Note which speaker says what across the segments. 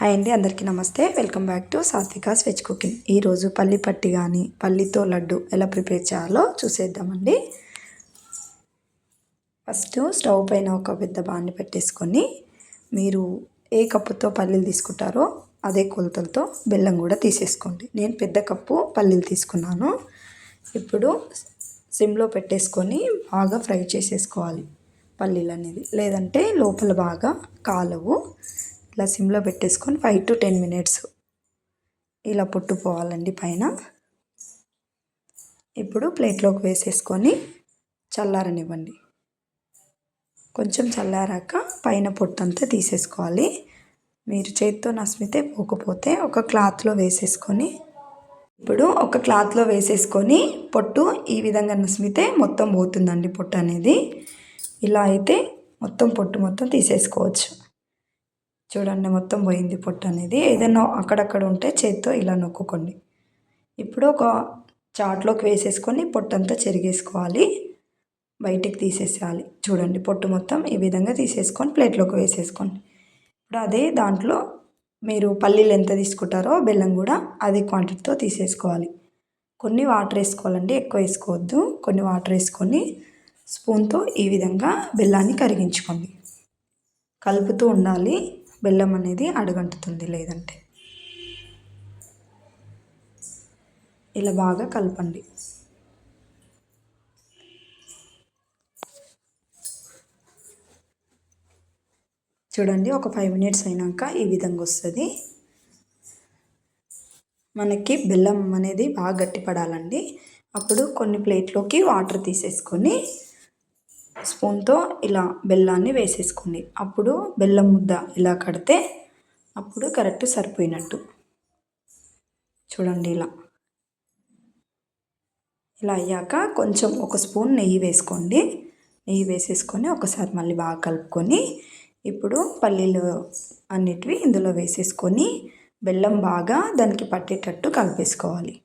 Speaker 1: Hi అండి అందరికీ నమస్తే. Welcome back to Satvika's veg cooking. ఈరోజు పల్లి పట్టి కానీ పల్లితో లడ్డు ఎలా ప్రిపేర్ చేయాలో చూసేద్దామండి. ఫస్ట్ స్టవ్ పైన ఒక పెద్ద బాణి పెట్టేసుకొని మీరు ఏ కప్పుతో పల్లీలు తీసుకుంటారో అదే కొలతలతో బెల్లం కూడా తీసేసుకోండి. నేను పెద్ద కప్పు పల్లీలు తీసుకున్నాను. ఇప్పుడు సిమ్లో పెట్టేసుకొని బాగా ఫ్రై చేసేసుకోవాలి పల్లీలు అనేది. లేదంటే లోపల బాగా కాలవు. ఇలా సిమ్లో పెట్టేసుకొని ఫైవ్ టు టెన్ మినిట్స్ ఇలా పుట్టుపోవాలండి పైన. ఇప్పుడు ప్లేట్లోకి వేసేసుకొని చల్లారనివ్వండి. కొంచెం చల్లారాక పైన పొట్టంతా తీసేసుకోవాలి. మీరు చేతితో నస్మితే పోకపోతే ఒక క్లాత్లో వేసేసుకొని ఇప్పుడు ఒక క్లాత్లో వేసేసుకొని పొట్టు ఈ విధంగా నస్మితే మొత్తం పోతుందండి పొట్టు అనేది. ఇలా అయితే మొత్తం పొట్టు మొత్తం తీసేసుకోవచ్చు. చూడండి మొత్తం పోయింది పొట్టు అనేది. ఏదైనా అక్కడక్కడ ఉంటే చేత్తో ఇలా నొక్కుకోండి. ఇప్పుడు ఒక చాట్లోకి వేసేసుకొని పొట్టంతా చెరిగేసుకోవాలి. బయటికి తీసేసేయాలి. చూడండి పొట్టు మొత్తం ఈ విధంగా తీసేసుకొని ప్లేట్లోకి వేసేసుకోండి. ఇప్పుడు అదే దాంట్లో మీరు పల్లీలు ఎంత తీసుకుంటారో బెల్లం కూడా అదే క్వాంటిటీతో తీసేసుకోవాలి. కొన్ని వాటర్ వేసుకోవాలండి ఎక్కువ వేసుకోవద్దు. కొన్ని వాటర్ వేసుకొని స్పూన్తో ఈ విధంగా బెల్లాన్ని కరిగించుకోండి. కలుపుతూ ఉండాలి. బెల్లం అనేది అడుగంటుతుంది లేదంటే. ఇలా బాగా కలపండి. చూడండి ఒక ఫైవ్ మినిట్స్ అయినాక ఈ విధంగా వస్తుంది. మనకి బెల్లం అనేది బాగా గట్టిపడాలండి. అప్పుడు కొన్ని ప్లేట్లోకి వాటర్ తీసేసుకొని స్పూన్తో ఇలా బెల్లాన్ని వేసేసుకోండి. అప్పుడు బెల్లం ముద్ద ఇలా కడితే అప్పుడు కరెక్ట్ సరిపోయినట్టు. చూడండి ఇలా. ఇలా అయ్యాక కొంచెం ఒక స్పూన్ నెయ్యి వేసుకోండి. నెయ్యి వేసేసుకొని ఒకసారి మళ్ళీ బాగా కలుపుకొని ఇప్పుడు పల్లీలు అన్నిటివి ఇందులో వేసేసుకొని బెల్లం బాగా దానికి పట్టేటట్టు కలిపేసుకోవాలి.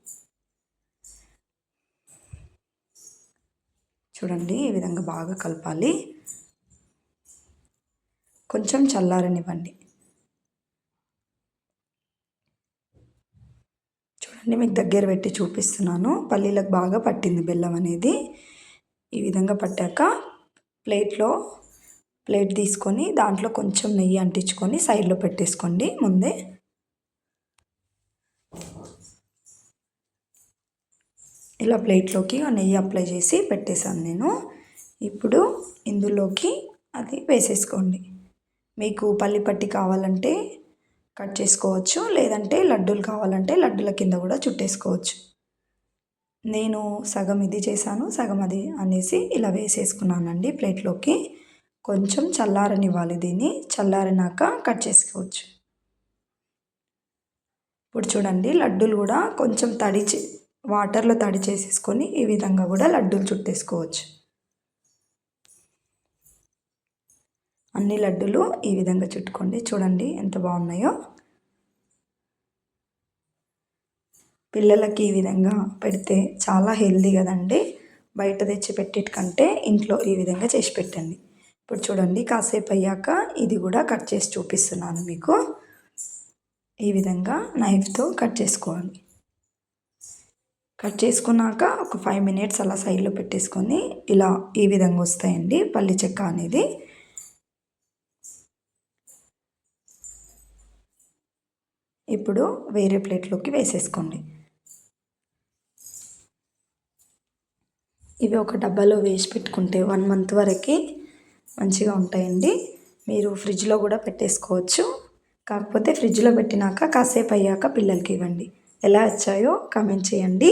Speaker 1: చూడండి ఈ విధంగా బాగా కలపాలి. కొంచెం చల్లారనివ్వండి. చూడండి మీకు దగ్గర పెట్టి చూపిస్తున్నాను. పల్లీలకు బాగా పట్టింది బెల్లం అనేది. ఈ విధంగా పట్టాక ప్లేట్లో ప్లేట్ తీసుకొని దాంట్లో కొంచెం నెయ్యి అంటించుకొని సైడ్లో పెట్టేసుకోండి ముందే. ఇలా ప్లేట్లోకి నెయ్యి అప్లై చేసి పెట్టేశాను నేను. ఇప్పుడు ఇందులోకి అది వేసేసుకోండి. మీకు పల్లి పట్టి కావాలంటే కట్ చేసుకోవచ్చు లేదంటే లడ్డూలు కావాలంటే లడ్డూల కింద కూడా చుట్టేసుకోవచ్చు. నేను సగం ఇది చేశాను సగం అది అనేసి ఇలా వేసేసుకున్నానండి ప్లేట్లోకి. కొంచెం చల్లారనివ్వాలి దీన్ని చల్లారినాక కట్ చేసుకోవచ్చు. ఇప్పుడు చూడండి లడ్డూలు కూడా కొంచెం తడి వాటర్లో తడి చేసేసుకొని ఈ విధంగా కూడా లడ్డూలు చుట్టేసుకోవచ్చు. అన్ని లడ్డూలు ఈ విధంగా చుట్టుకోండి. చూడండి ఎంత బాగున్నాయో. పిల్లలకి ఈ విధంగా పెడితే చాలా హెల్దీ కదండి. బయట తెచ్చి పెట్టేటికంటే ఇంట్లో ఈ విధంగా చేసి పెట్టండి. ఇప్పుడు చూడండి కాసేపు అయ్యాక ఇది కూడా కట్ చేసి చూపిస్తున్నాను మీకు. ఈ విధంగా నైఫ్తో కట్ చేసుకోవాలి. కట్ చేసుకున్నాక ఒక ఫైవ్ మినిట్స్ అలా సైడ్లో పెట్టేసుకొని ఇలా ఈ విధంగా వస్తాయండి పల్లి చెక్క అనేది. ఇప్పుడు వేరే ప్లేట్లోకి వేసేసుకోండి. ఇవి ఒక డబ్బాలో వేసి పెట్టుకుంటే వన్ మంత్ వరకు మంచిగా ఉంటాయండి. మీరు ఫ్రిడ్జ్లో కూడా పెట్టేసుకోవచ్చు. కాకపోతే ఫ్రిడ్జ్లో పెట్టినాక కాసేపు అయ్యాక పిల్లలకి ఇవ్వండి. ఎలా వచ్చాయో కామెంట్ చేయండి.